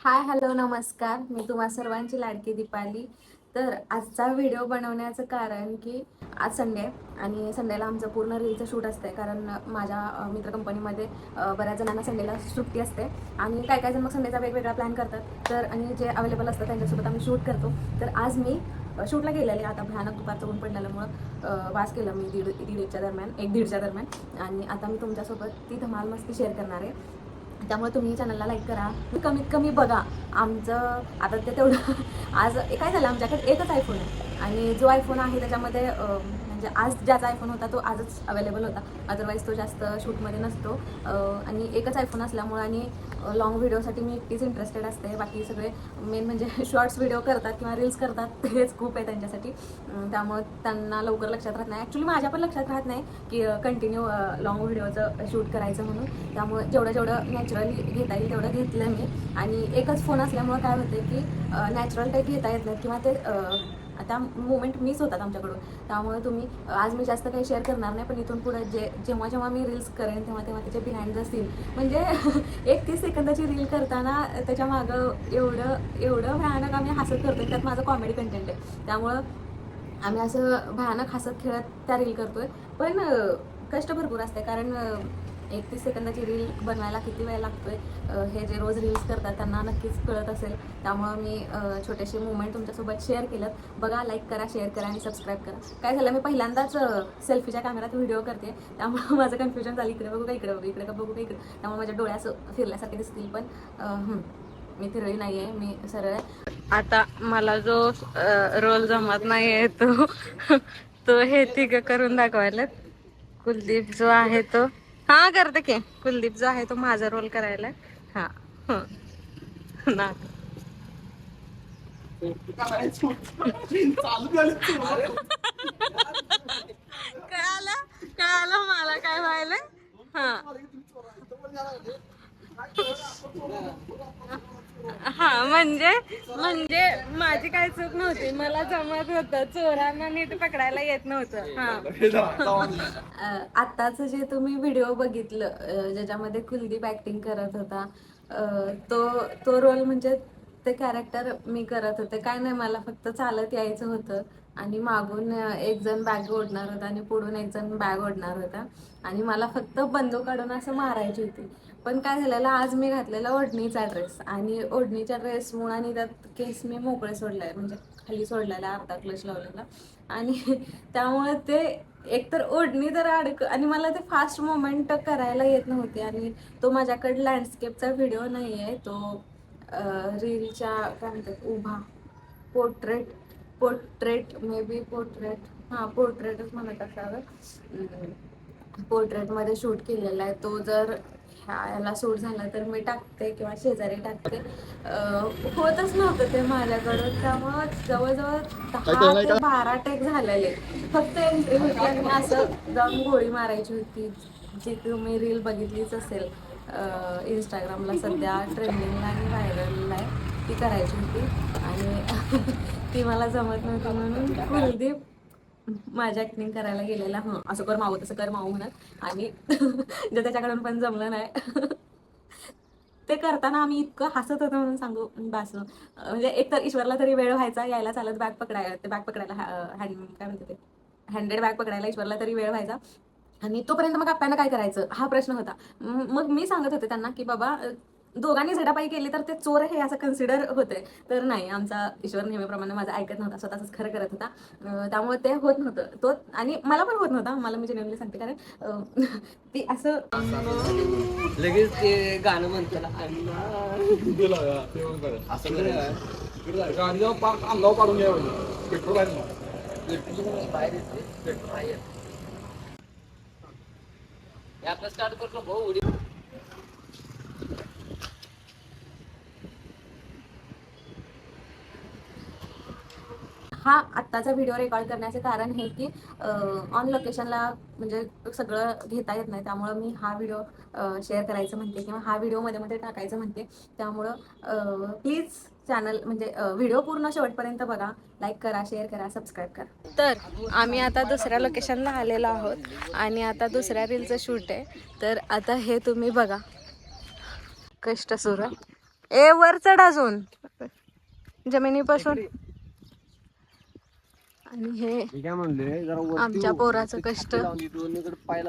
Hi hello नमस्कार. मी तुम्हा सर्वांची लाडकी दीपाली. तर आजचा व्हिडिओ बनवण्याचं कारण की आज संडे आहे आणि संडेला आमचं पूर्ण रीलचं शूट असते कारण माझ्या मित्र कंपनीमध्ये बऱ्याच जणांना संडेला सुट्टी असते आणि काय काय जण मग संडेचा वेगवेगळा प्लॅन करतात. तर आणि जे अवेलेबल असतात त्यांच्यासोबत आम्ही शूट करतो. तर आज मी शूटला गेलेले. आता भयानक दुपारचं ऊन पडलेल्यामुळं वास केलं मी दीड दीड एकच्या दरम्यान एक दीडच्या दरम्यान. आणि आता मी तुमच्यासोबत ती धमाल मस्ती शेअर करणार आहे. त्यामुळे तुम्ही चॅनलला लाईक करा. कमीत कमी बघा. आमचं आता ते तेवढं आज काय झालं? आमच्याकडे एकच आयफोन आहे. आणि जो आयफोन आहे त्याच्यामध्ये म्हणजे आज ज्याचा आयफोन होता तो आजच अवेलेबल होता. अदरवाईज तो जास्त शूटमध्ये नसतो. आणि एकच आयफोन असल्यामुळं आणि लॉंग व्हिडिओसाठी मी एकटीच इंटरेस्टेड असते. बाकी सगळे मेन म्हणजे शॉर्ट्स व्हिडिओ करतात किंवा रील्स करतात तेच खूप आहे त्यांच्यासाठी. त्यामुळं त्यांना लवकर लक्षात राहत नाही. ॲक्च्युली माझ्या पण लक्षात राहत नाही की कंटिन्यू लॉंग व्हिडिओचं शूट करायचं म्हणून. त्यामुळे जेवढं जेवढं नॅचरली घेता येईल तेवढं घेतलं मी. आणि एकच फोन असल्यामुळं काय होते की नॅचरल टाईप घेता येत नाही किंवा ते आता मुवमेंट मिस होतात आमच्याकडून. त्यामुळे तुम्ही आज मी जास्त काही शेअर करणार नाही पण इथून पुढे जे जेव्हा जेव्हा मी रील्स करेन तेव्हा तेव्हा त्याचे बिहाइंड असतील म्हणजे एक तीस सेकंदाची रील करताना त्याच्या मागं एवढं एवढं भयानक आम्ही हसत करतो त्यात माझं कॉमेडी कंटेंट आहे. त्यामुळं आम्ही असं भयानक हसत खेळत त्या रील करतोय. पण कष्ट भरपूर असते कारण एकतीस सेकंदाची रील बनवायला किती वेळ लागतोय हे जे रोज रील्स करतात त्यांना नक्कीच कळत असेल. त्यामुळं मी छोटेसे मुवमेंट तुमच्यासोबत शेअर केलं बघा लाईक करा शेअर करा आणि सबस्क्राईब करा. काय झालं मी पहिल्यांदाच सेल्फीच्या कॅमेऱ्यात व्हिडिओ करते. त्यामुळं माझं कन्फ्युजन झालं. इकडे बघू का इकडे बघू इकडे का बघू का इकडे. त्यामुळे माझ्या डोळ्यास फिरल्यासारखे दिसतील पण मी तिरळी नाही आहे मी सरळ आहे. आता मला जो रोल जमत आहे तो तो हे तिघ करून दाखवायला कुलदीप जो आहे तो हा करते की. कुलदीप जो आहे तो माझा रोल करायला. हा. ना. कळालं? कळालं मला काय व्हायलंय? हा. हा म्हणजे म्हणजे माझी काय चूक नव्हती. मला जमत होतं. चोरांना नीट पकडायला येत नव्हतं. हा. अं, आत्ताचं जे तुम्ही व्हिडिओ बघितलं ज्याच्यामध्ये कुलदीप ऍक्टिंग करत होता तो तो रोल म्हणजे ते कॅरेक्टर मी करत होते. काय नाही मला फक्त चालत यायचं होतं. आणि मागून एक जण बॅग ओढणार होता आणि पुढून एक जण बॅग ओढणार होता. आणि मला फक्त बंदूक काढून असं मारायची होती. पण काय झालेलं आज मी घातलेला ओढणीचा ड्रेस आणि ओढणीच्या ड्रेसमुळे आणि त्यात केस मी मोकळे सोडलाय. म्हणजे खाली सोडलेला अर्धा क्लच लावलेला. आणि त्यामुळे ते एकतर ओढणी तर अडक आणि मला ते फास्ट मोमेंट करायला येत नव्हते. आणि तो माझ्याकडे लँडस्केपचा व्हिडिओ नाही आहे तो रीलच्या काय म्हणतात उभा. Portrait portrait maybe portrait. हां पोर्ट्रेटच म्हणत असावं. पोर्ट्रेटमध्ये शूट केलेला आहे. तो जर ह्या याला शूट झाला तर मी टाकते किंवा शेजारी टाकते. होतच नव्हतं ते माझ्याकडं. त्यामुळं जवळजवळ दहा ते बारा टेक झालेले. फक्त एंट्री होती आणि असं जाऊन गोळी मारायची होती. जी तुम्ही रील बघितलीच असेल. इंस्टाग्रामला सध्या ट्रेंडिंगला आणि व्हायरलला आहे. ती करायची होती. आणि ती मला जमत नव्हती म्हणून कुलदीप माझ्या ऍक्टिंग करायला गेलेला. हं असं कर माऊ तसं कर माऊ म्हणत. आणि जे त्याच्याकडून पण जमलं नाही. ते करताना आम्ही इतकं हसत होतो म्हणून सांगू बास. म्हणजे एक तर ईश्वरला तरी वेळ व्हायचा यायला चालत बॅग पकडायला ते बॅग पकडायला हँड काय म्हणते ते? हँडेड बॅग पकडायला ईश्वरला तरी वेळ व्हायचा. आणि तोपर्यंत मग आपल्याला काय करायचं? हा प्रश्न होता. मग मी सांगत होते त्यांना की बाबा दोघांनी झडापाई केली तर ते चोर हे असं कन्सिडर होते. तर नाही आमचा ईश्वर नेहमीप्रमाणे माझं ऐकत नव्हता स्वतःच खरं करत होता. त्यामुळे ते होत नव्हतं. तो आणि मला पण होत नव्हता. मला मी जेन्युअनली सांगते कारण ती असं लगेच ते गाणं म्हणताना हे आपलं स्टार्ट करतो भाऊ उडी हा आत्ताचा व्हिडिओ रेकॉर्ड करण्याचे कारण हे की ऑन लोकेशनला म्हणजे सगळं घेता येत नाही. त्यामुळं मी हा व्हिडिओ शेअर करायचं म्हणते किंवा हा व्हिडिओमध्ये मध्ये टाकायचं म्हणते. त्यामुळं प्लीज चॅनल म्हणजे व्हिडिओ पूर्ण शेवटपर्यंत बघा. लाईक करा शेअर करा सबस्क्राईब करा. तर आम्ही आता दुसऱ्या लोकेशनला आलेलो आहोत आणि आता दुसऱ्या रीलचं शूट आहे. तर आता हे तुम्ही बघा. कष्ट सुरू. ए वर चढ अजून. जमिनीपासून. आणि हे आमच्या पोराचं कष्ट.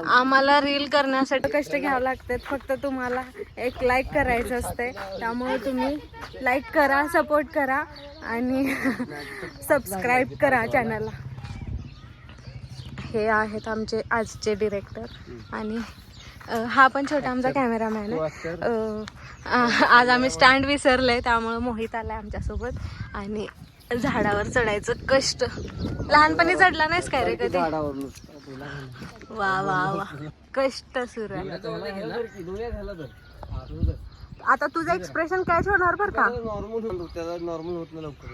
आम्हाला रील करण्यासाठी कष्ट घ्यावं लागतात फक्त तुम्हाला एक लाईक करायचं असते त्यामुळे तुम्ही लाईक करा सपोर्ट करा आणि सबस्क्राईब करा चॅनलला हे आहेत आमचे आजचे डिरेक्टर आणि हा पण छोटा आमचा कॅमेरामॅन आहे. आज आम्ही स्टँड विसरले त्यामुळे मोहित आलाय आमच्यासोबत. आणि झाडावर चढायचं कष्ट. लहानपणी चढला नाहीस काय रे कधी? वा वा वा. कष्ट सुरू आहे. आता तुझं एक्सप्रेशन कॅच होणार बर का? नॉर्मल होतो त्याला नॉर्मल होत नाही लवकर.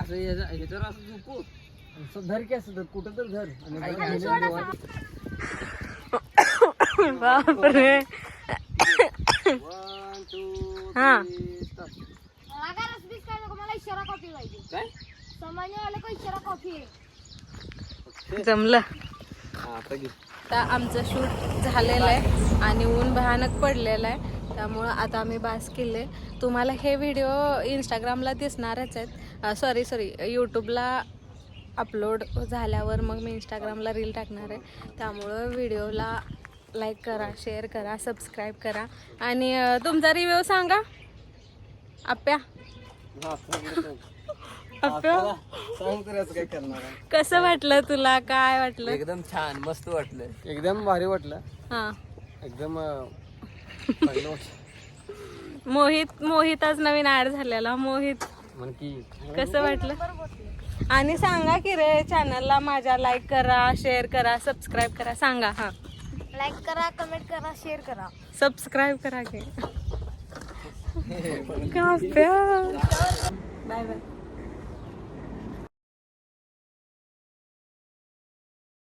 असं याचा- ह्याच्यावर असं झोपू असं धर की असं धर कुठं तर धर. बापरे. हा three, start. मला रसबीस काय नको मला इशारा कॉफी पाहिजे काय कॉफी जमलं. हा, आता घे. आता आमचं शूट झालेलं आहे आणि ऊन भयानक पडलेलं आहे. त्यामुळं आता आम्ही बास केले. तुम्हाला हे व्हिडिओ इंस्टाग्रामला दिसणारच आहेत. सॉरी सॉरी यूट्यूबला अपलोड झाल्यावर मग मी इंस्टाग्रामला रील टाकणार आहे. त्यामुळं व्हिडिओला लाईक करा शेअर करा सबस्क्राईब करा. आणि तुमचा रिव्ह्यू सांगा. आप्या. सांग, तर काय करणार आहे. कसं वाटलं तुला? काय वाटलं? एकदम छान मस्त वाटलं. एकदम भारी वाटलं. हां. एकदम अं, चांगलं वाटलं. मोहित मोहित आज नवीन ऍड झालेला. मोहित म्हण की कसं वाटलं? आणि सांगा की रे चॅनलला माझ्या लाईक करा शेअर करा सबस्क्राईब करा. सांगा हा. लाईक करा कमेंट करा शेअर करा. सबस्क्राईब करा की. Bye bye